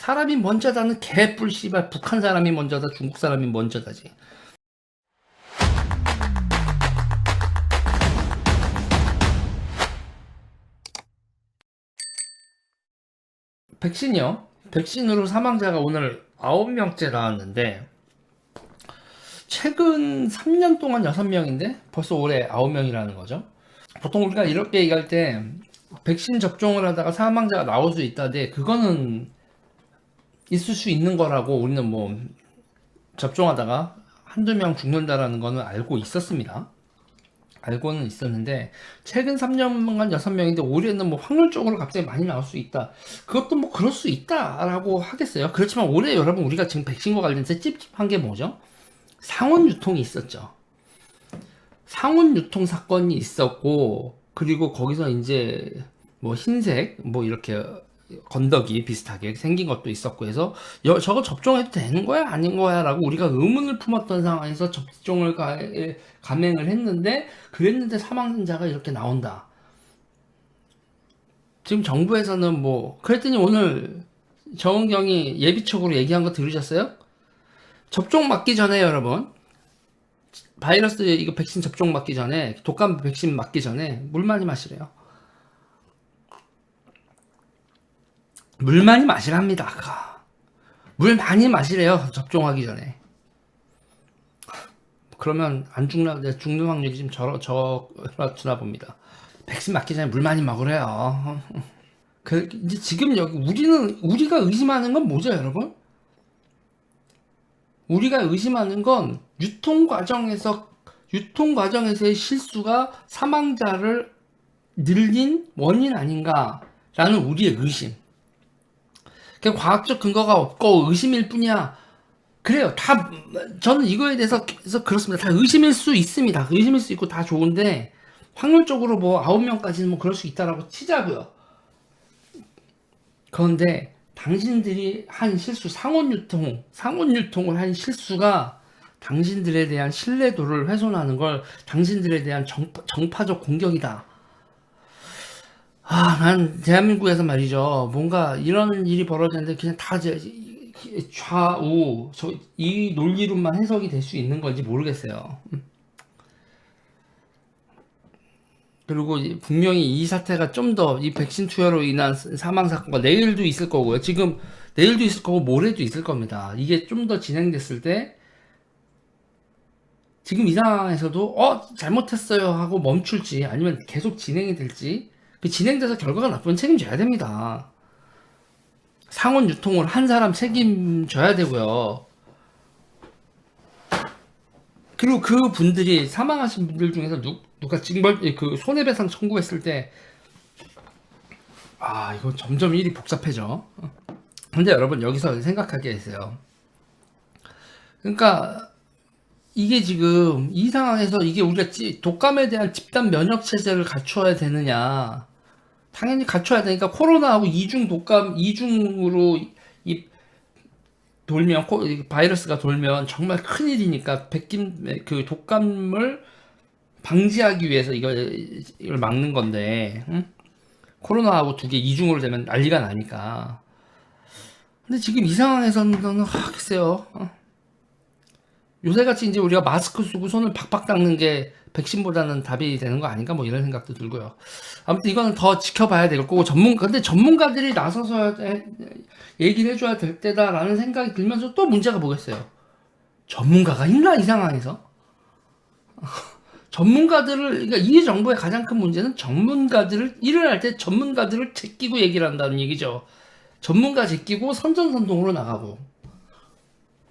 사람이 먼저다는 개뿔 씨발 북한 사람이 먼저다 중국 사람이 먼저다지. 백신이요. 백신으로 사망자가 오늘 9명째 나왔는데 최근 3년 동안 6명인데 벌써 올해 9명이라는 거죠. 보통 우리가 이렇게 얘기할 때 백신 접종을 하다가 사망자가 나올 수 있다데 그거는 있을 수 있는 거라고 우리는 뭐 접종하다가 한두 명 죽는다라는 거는 알고 있었습니다. 알고는 있었는데 최근 3년간 6명인데 올해는 뭐 확률적으로 갑자기 많이 나올 수 있다. 그것도 뭐 그럴 수 있다라고 하겠어요. 그렇지만 올해 여러분 우리가 지금 백신과 관련해서 찝찝한 게 뭐죠? 상온 유통이 있었죠. 상온 유통 사건이 있었고 그리고 거기서 이제 뭐 흰색 뭐 이렇게 건더기 비슷하게 생긴 것도 있었고 해서 여- 저거 접종해도 되는 거야 아닌 거야 라고 우리가 의문을 품었던 상황에서 접종을 가, 에, 감행을 했는데 그랬는데 사망자가 이렇게 나온다. 지금 정부에서는 뭐 그랬더니 오늘 정은경이 예비촉으로 얘기한 거 들으셨어요? 접종 맞기 전에 여러분 바이러스 이거 백신 접종 맞기 전에 독감 백신 맞기 전에 물 많이 마시래요. 물 많이 마시랍니다. 아까. 물 많이 마시래요. 접종하기 전에. 그러면 안 죽나 네, 죽는 확률이 좀 저러 저러주나 봅니다. 백신 맞기 전에 물 많이 먹으래요. 그 이제 지금 여기 우리는 우리가 의심하는 건 뭐죠, 여러분? 우리가 의심하는 건 유통 과정에서 유통 과정에서의 실수가 사망자를 늘린 원인 아닌가라는 우리의 의심. 그 과학적 근거가 없고 의심일 뿐이야. 그래요. 다 저는 이거에 대해서 그렇습니다. 다 의심일 수 있습니다. 의심일 수 있고 다 좋은데 확률적으로 뭐 아홉 명까지는 뭐 그럴 수 있다라고 치자고요. 그런데 당신들이 한 실수 상온 유통, 상온 유통을 한 실수가 당신들에 대한 신뢰도를 훼손하는 걸 당신들에 대한 정파, 정파적 공격이다. 아, 난 대한민국에서 말이죠. 뭔가 이런 일이 벌어졌는데 그냥 다 제- 좌우 저 이 논리로만 해석이 될 수 있는 건지 모르겠어요. 음. 그리고 이- 분명히 이 사태가 좀 더 이 백신 투여로 인한 사망 사건과 내일도 있을 거고요. 지금 내일도 있을 거고 모레도 있을 겁니다. 이게 좀 더 진행됐을 때 지금 이 상황에서도 어 잘못했어요 하고 멈출지 아니면 계속 진행이 될지 그 진행돼서 결과가 나쁘면 책임져야 됩니다. 상온 유통을 한 사람 책임져야 되고요. 그리고 그 분들이 사망하신 분들 중에서 누, 누가 징벌 그 손해배상 청구했을 때 아, 이거 점점 일이 복잡해져. 근데 여러분 여기서 생각하게 했어요. 그러니까 이게 지금 이 상황에서 이게 우리가 찌- 독감에 대한 집단 면역 체제를 갖춰야 되느냐? 당연히 갖춰야 되니까 코로나하고 이중 독감 이중으로 이 돌면 코- 이 바이러스가 돌면 정말 큰 일이니까 백김 그 독감을 방지하기 위해서 이걸 이걸 막는 건데 응? 코로나하고 두 개 이중으로 되면 난리가 나니까. 근데 지금 이 상황에서는 아, 글쎄요. 어. 요새같이 이제 우리가 마스크 쓰고 손을 팍팍 닦는 게 백신보다는 답이 되는 거 아닌가 뭐 이런 생각도 들고요. 아무튼 이거는 더 지켜봐야 될 거고 전문가 근데 전문가들이 나서서 해- 얘기를 해줘야 될 때다라는 생각이 들면서 또 문제가 뭐겠어요? 전문가가 있나 이 상황에서? 전문가들을 그러니까 이 정부의 가장 큰 문제는 전문가들을 일을 할 때 전문가들을 제끼고 얘기를 한다는 얘기죠. 전문가 제끼고 선전선동으로 나가고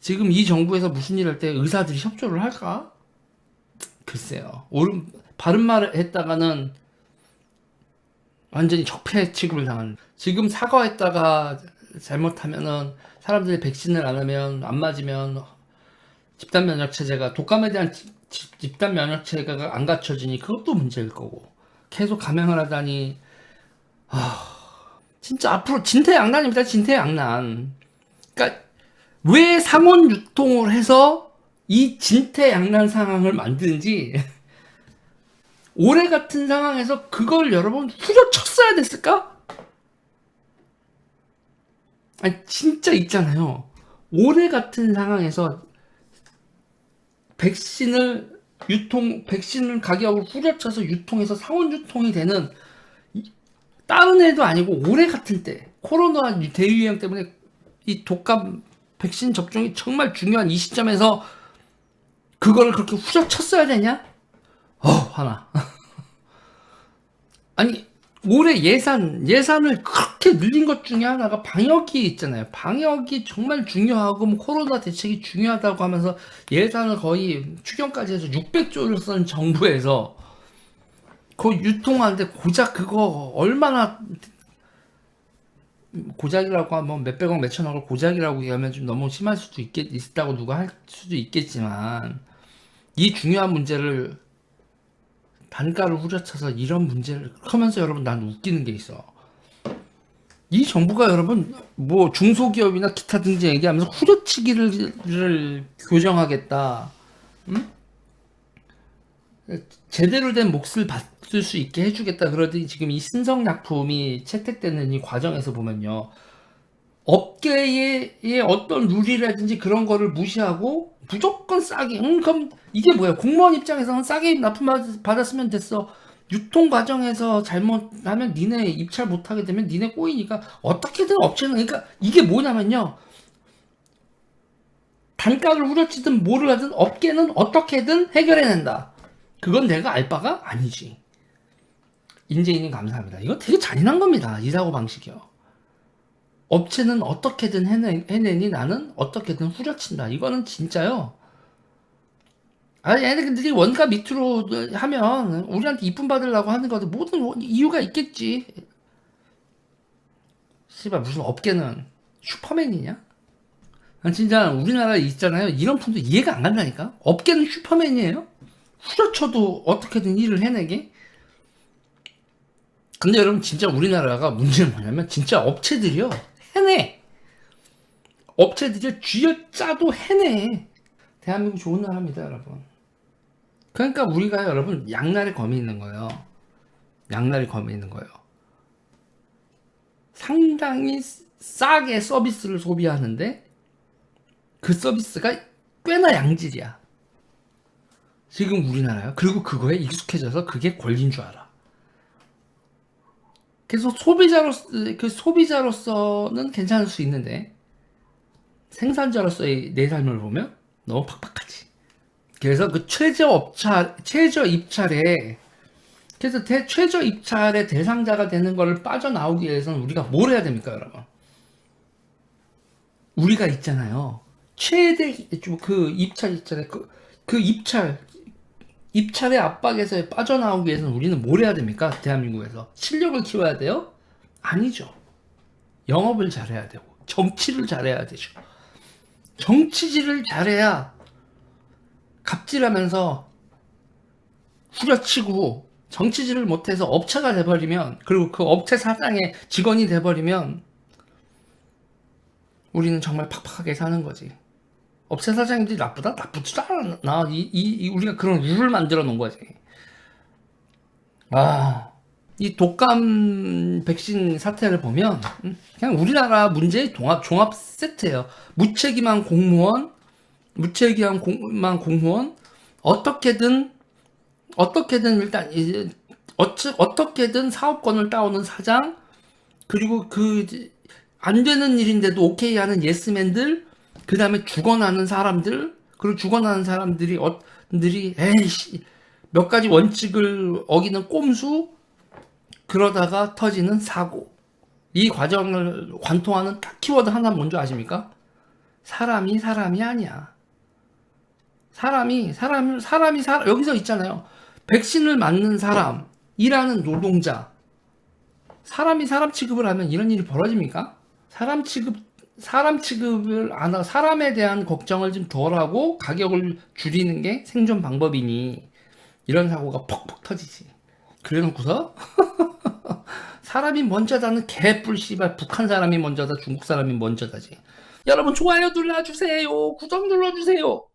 지금 이 정부에서 무슨 일을 할때 의사들이 협조를 할까? 글쎄요. 옳은 바른 말을 했다가는 완전히 적폐 취급을 당하는. 지금 사과했다가 잘못하면은 사람들이 백신을 안 하면 안 맞으면 집단 면역 체제가 독감에 대한 집단 면역 체계가 안 갖춰지니 그것도 문제일 거고 계속 감행을 하다니 아 진짜 앞으로 진퇴양난입니다 진퇴양난 왜 상온 유통을 해서 이 진퇴양난 상황을 만드는지 올해 같은 상황에서 그걸 여러분 후려쳤어야 됐을까? 아니 진짜 있잖아요. 올해 같은 상황에서 백신을 유통 백신을 가격을 후려쳐서 유통해서 상온 유통이 되는 이- 다른 애도 아니고 올해 같은 때 코로나 대유행 때문에 이 독감 백신 접종이 정말 중요한 이 시점에서 그거를 그렇게 후려쳤어야 되냐? 어 화나. 아니 올해 예산 예산을 그렇게 늘린 것 중에 하나가 방역이 있잖아요. 방역이 정말 중요하고 뭐 코로나 대책이 중요하다고 하면서 예산을 거의 추경까지 해서 600조를 쓴 정부에서 그 유통하는데 고작 그거 얼마나 고작이라고 하면 몇백억 몇천억을 고작이라고 얘기하면 좀 너무 심할 수도 있겠 있다고 누가 할 수도 있겠지만 이 중요한 문제를 단가를 후려쳐서 이런 문제를 하면서 여러분 난 웃기는 게 있어. 이 정부가 여러분 뭐 중소기업이나 기타 등등 얘기하면서 후려치기를 교정하겠다. 음? 제대로 된 몫을 받 을수 있게 해주겠다. 그러더니 지금 이 신성약품이 채택되는 이 과정에서 보면요. 업계의 의 어떤 룰이라든지 그런 거를 무시하고 무조건 싸게 음 그럼 이게 뭐야 공무원 입장에서는 싸게 납품 받- 받았으면 됐어. 유통 과정에서 잘못하면 니네 입찰 못하게 되면 니네 꼬이니까 어떻게든 업체는 그러니까 이게 뭐냐면요. 단가를 후려치든 뭐를 하든 업계는 어떻게든 해결해낸다. 그건 내가 알 바가 아니지 인재인님 감사합니다 이거 되게 잔인한 겁니다 이 사고 방식이요 업체는 어떻게든 해내, 해내니 나는 어떻게든 후려친다. 이거는 진짜요. 아니, 얘네들이 원가 밑으로 하면 우리한테 이쁨 받으려고 하는 거도 모든 원- 이유가 있겠지. 씨발 무슨 업계는 슈퍼맨이냐? 난 진짜 우리나라에 있잖아요. 이런 분도 이해가 안 간다니까. 업계는 슈퍼맨이에요. 후려쳐도 어떻게든 일을 해내게. 근데 여러분 진짜 우리나라가 문제는 뭐냐면 진짜 업체들이요. 해내. 업체들이 쥐어짜도 해내. 대한민국 좋은 나라입니다 여러분. 그러니까 우리가 여러분 양날의 검이 있는 거예요. 양날의 검이 있는 거예요. 상당히 싸게 서비스를 소비하는데 그 서비스가 꽤나 양질이야. 지금 우리나라요. 그리고 그거에 익숙해져서 그게 권리인 줄 알아 그래서 소비자로서 그 소비자로서는 괜찮을 수 있는데 생산자로서의 내 삶을 보면 너무 팍팍하지. 그래서 그 최저 업차 최저 입찰에 그래서 대, 최저 입찰의 대상자가 되는 거를 빠져나오기 위해서는 우리가 뭘 해야 됩니까, 여러분? 우리가 있잖아요. 최대 좀그 입찰 있잖아요. 그, 그 입찰 입찰의 압박에서 빠져나오기 위해서는 우리는 뭘 해야 됩니까? 대한민국에서 실력을 키워야 돼요? 아니죠. 영업을 잘해야 되고 정치를 잘해야 되죠. 정치질을 잘해야 갑질하면서 후려치고 정치질을 못해서 업체가 돼버리면 그리고 그 업체 사장의 직원이 돼버리면 우리는 정말 팍팍하게 사는 거지. 업체 사장님들이 나쁘다? 나쁘지도 않아. 이, 이, 이 우리가 그런 룰을 만들어 놓은 거지. 아, 이 독감 백신 사태를 보면 음, 그냥 우리나라 문제의 종합, 종합 세트예요. 무책임한 공무원, 무책임한 공만 공무원, 어떻게든 어떻게든 일단 이제 어찌, 어떻게든 사업권을 따오는 사장, 그리고 그 안 되는 일인데도 오케이 하는 예스맨들, 그 다음에 죽어나는 사람들, 그리고 죽어나는 사람들이, 어, 들이, 에이씨, 몇 가지 원칙을 어기는 꼼수, 그러다가 터지는 사고. 이 과정을 관통하는 딱 키워드 하나 뭔지 아십니까? 사람이 사람이 아니야. 사람이, 사람, 사람이, 사 여기서 있잖아요. 백신을 맞는 사람, 일하는 노동자. 사람이 사람 취급을 하면 이런 일이 벌어집니까? 사람 취급, 사람 취급을 안 하고 사람에 대한 걱정을 좀 덜하고 가격을 줄이는 게 생존 방법이니 이런 사고가 퍽퍽 터지지. 그래 놓고서 사람이 먼저다는 개뿔 씨발 북한 사람이 먼저다 중국 사람이 먼저다지. 여러분 좋아요 눌러주세요. 구독 눌러주세요.